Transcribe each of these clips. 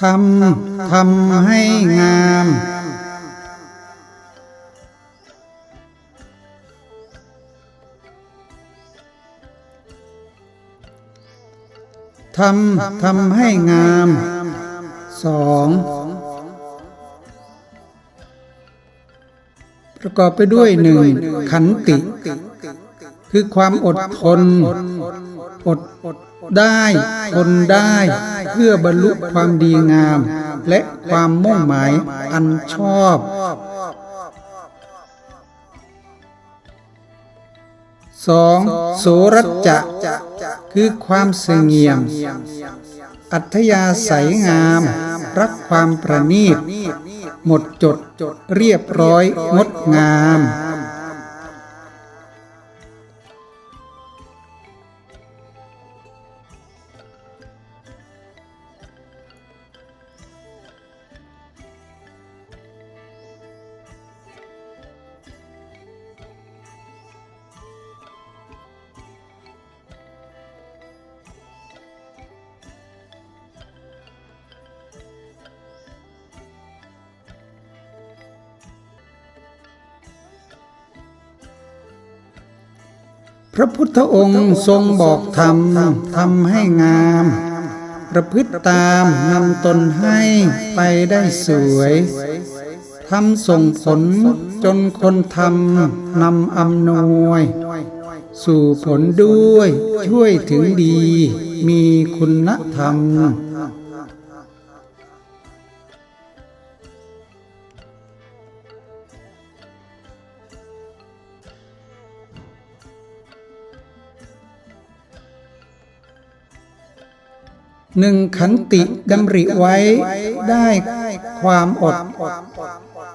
ทำทำให้งาม ทำทำให้งามสองประกอบไปด้วยหนึ่งขันติ คือความอดทน อดได้ทนได้เพื่อบรรลุความดีงาม และความมุ่งหมายอันชอบสองโสรัจจะคือความเสงี่ยม อัธยาศัยงาม รักความประณีต หมดจดเรียบร้อยงดงาม พระพุทธองค์ทรงบอกธรรมทำให้งาม ประพฤติตามนำตนให้ไปได้สวยทำส่งผลจนคนทำนำอำนวย สู่ผลด้วยช่วยถึงดี มีคุณธรรม หนึ่งขันติดำริไว้ได้ความอด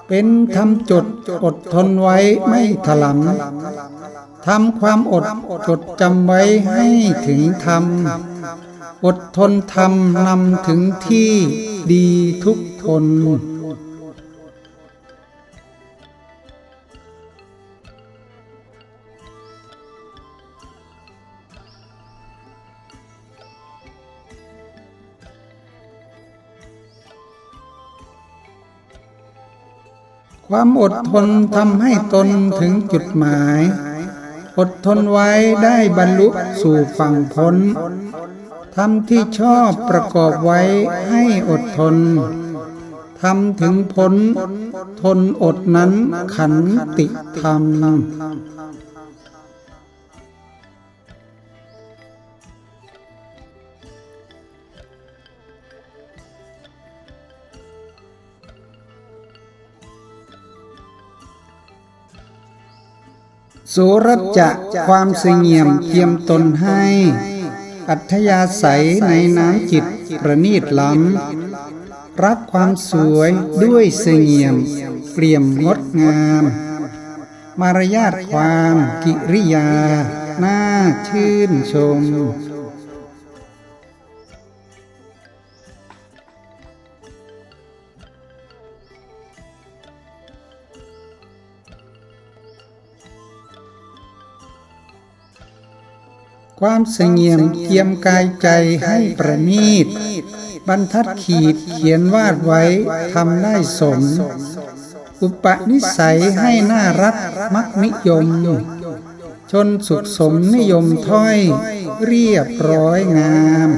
เป็นทำจดอดทนไว้ไม่ถลำทำความอดจดจำไว้ให้ถึงธรรม อดทนทำนำถึงที่ดีทุกคน ความอดทนทำให้ตนถึงจุดหมาย อดทนไว้ได้บรรลุสู่ฝั่งพ้นทำที่ชอบประกอบไว้ให้อดทนทำถึงพ้น ทนอดนั้นขันติธรรม โสรัจจะความเสงี่ยมเทียมตนให้ อัธยาศัยในน้ำจิตประนีตล้ำ รักความสวยด้วยเสงี่ยม เปลี่ยมงดงาม มารยาทความกิริยา น่าชื่นชม ความเสงี่ยมเทียมกายใจให้ประณีต บรรทัดขีดเขียนวาดไว้ทำได้สม อุปนิสัยให้น่ารักมักนิยม ชนสุขสมนิยมถ้อย เรียบร้อยงาม